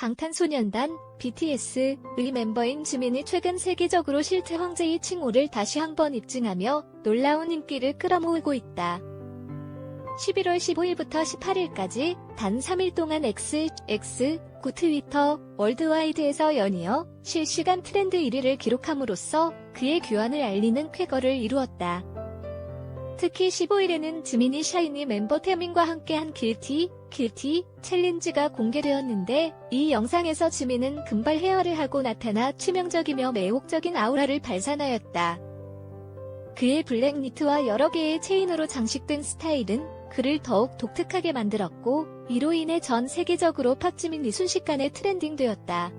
방탄소년단 BTS의 멤버인 지민이 최근 세계적으로 실태 황제의 칭호를 다시 한번 입증하며 놀라운 인기를 끌어모으고 있다. 11월 15일부터 18일까지 단 3일 동안 X, X, 구 트위터, 월드와이드에서 연이어 실시간 트렌드 1위를 기록함으로써 그의 귀환을 알리는 쾌거를 이루었다. 특히 15일에는 지민이 샤이니 멤버 태민과 함께한 길티, 길티 챌린지가 공개되었는데 이 영상에서 지민은 금발 헤어를 하고 나타나 치명적이며 매혹적인 아우라를 발산하였다. 그의 블랙 니트와 여러 개의 체인으로 장식된 스타일은 그를 더욱 독특하게 만들었고 이로 인해 전 세계적으로 팍지민이 순식간에 트렌딩되었다.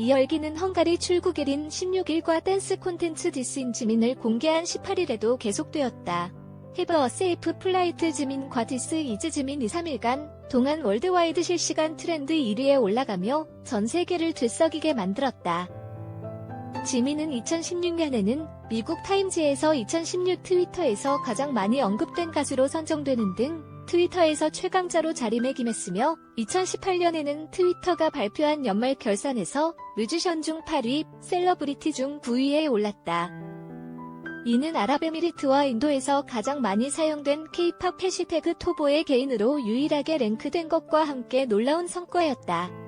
이 열기는 헝가리 출국일인 16일과 댄스 콘텐츠 디스인 지민을 공개한 18일에도 계속되었다. A safe flight 지민과 디스 이즈 지민 2, 3일간 동안 월드와이드 실시간 트렌드 1위에 올라가며 전 세계를 들썩이게 만들었다. 지민은 2016년에는 미국 타임즈에서 2016 트위터에서 가장 많이 언급된 가수로 선정되는 등 트위터에서 최강자로 자리매김했으며 2018년에는 트위터가 발표한 연말 결산에서 뮤지션 중 8위, 셀러브리티 중 9위에 올랐다. 이는 아랍에미리트와 인도에서 가장 많이 사용된 K-팝 해시태그 토보의 개인으로 유일하게 랭크된 것과 함께 놀라운 성과였다.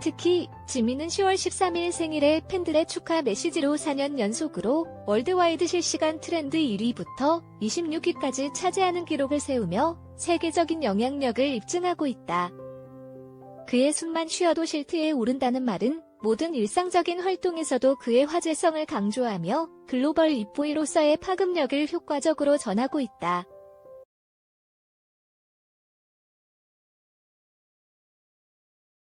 특히 지민은 10월 13일 생일에 팬들의 축하 메시지로 4년 연속으로 월드와이드 실시간 트렌드 1위부터 26위까지 차지하는 기록을 세우며 세계적인 영향력을 입증하고 있다. 그의 숨만 쉬어도 실트에 오른다는 말은 모든 일상적인 활동에서도 그의 화제성을 강조하며 글로벌 입보이로서의 파급력을 효과적으로 전하고 있다.